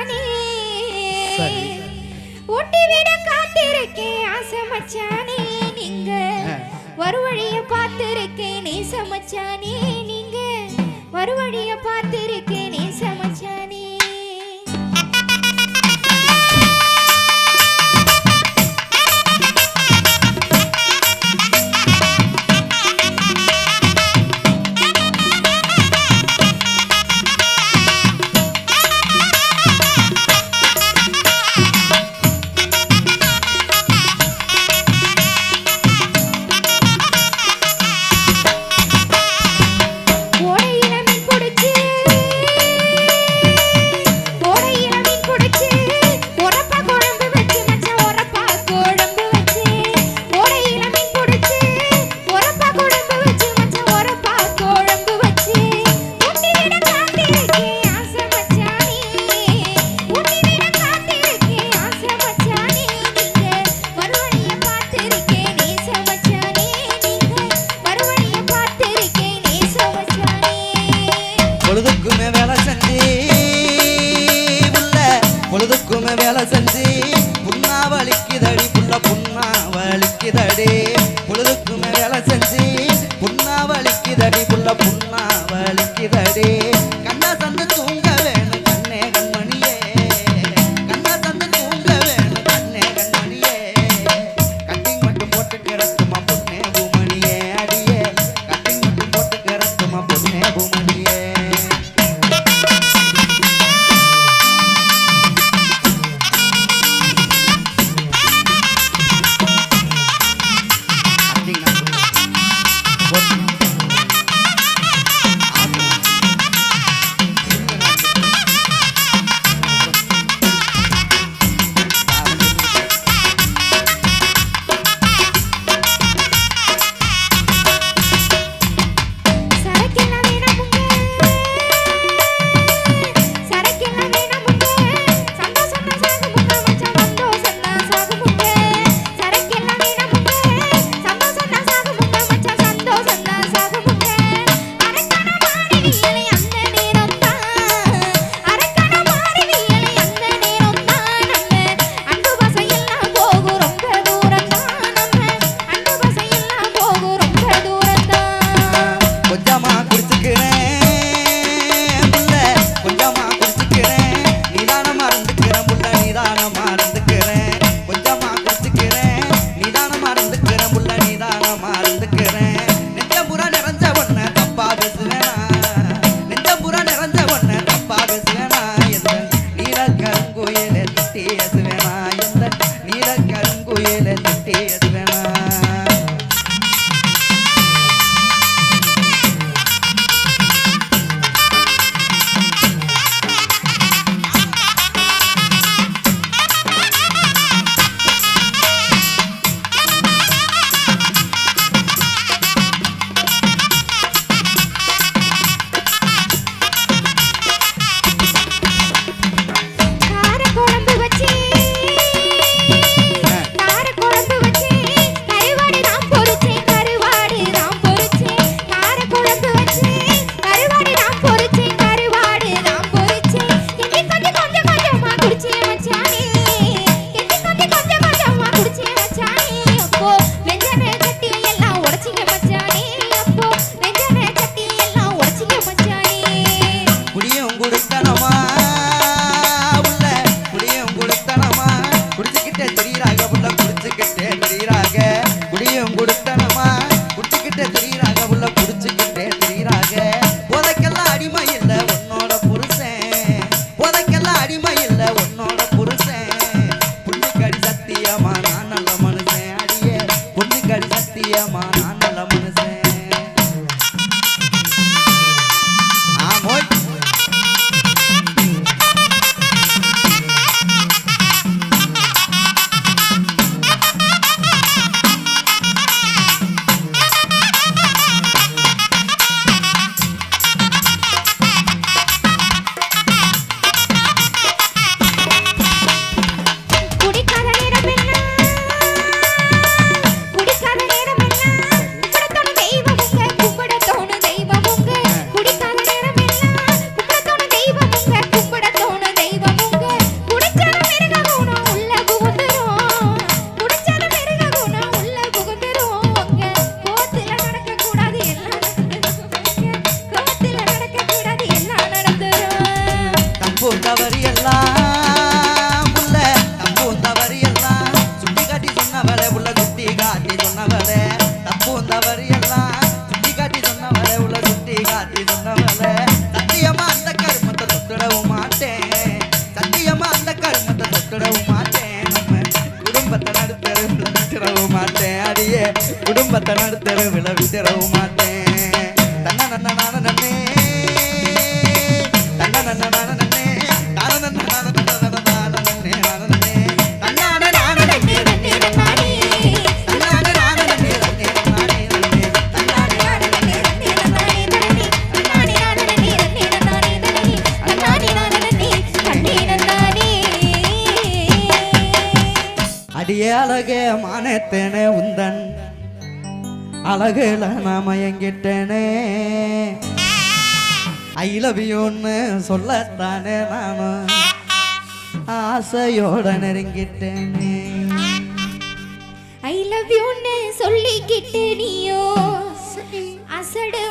மச்சானே. ஒட்டிவிட காத்திருக்கேன் ஆசை மச்சானே நீங்க. ஒரு வழிய பார்த்திருக்கேன் நீ சமச்சானே நீங்க. ஒரு வழிய பார்த்திருக்கேன் நீ சம বন্ধু அடியே அழகே மானத்தேனே உந்தன். அழகுல நாம எங்கிட்டேனே. ஐ லவ் யூன்னு சொல்லத்தானே நானும் ஆசையோட நெருங்கிட்டேனே. ஐ லவ் யூன்னு சொல்லிக்கிட்டே நீயோ. அசடு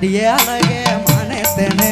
अड़े अलगे मन तेने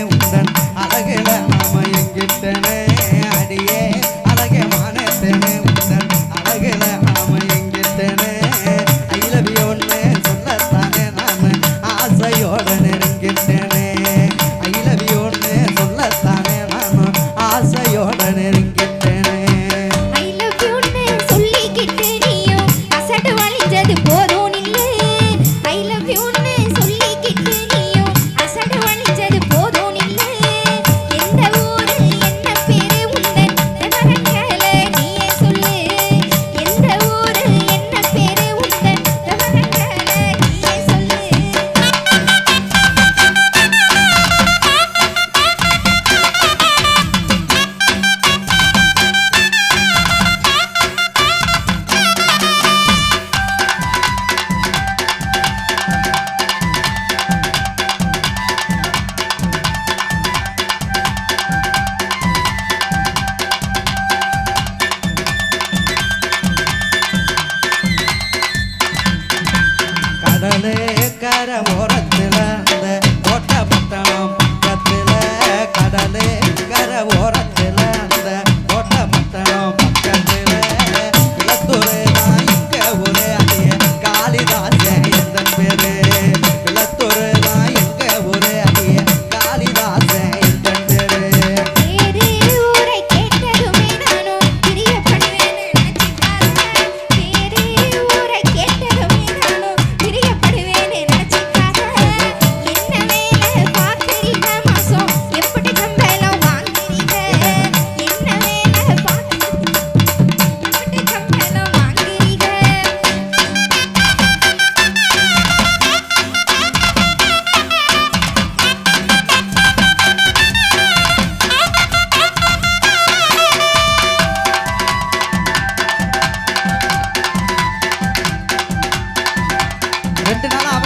ரெண்டு நாளா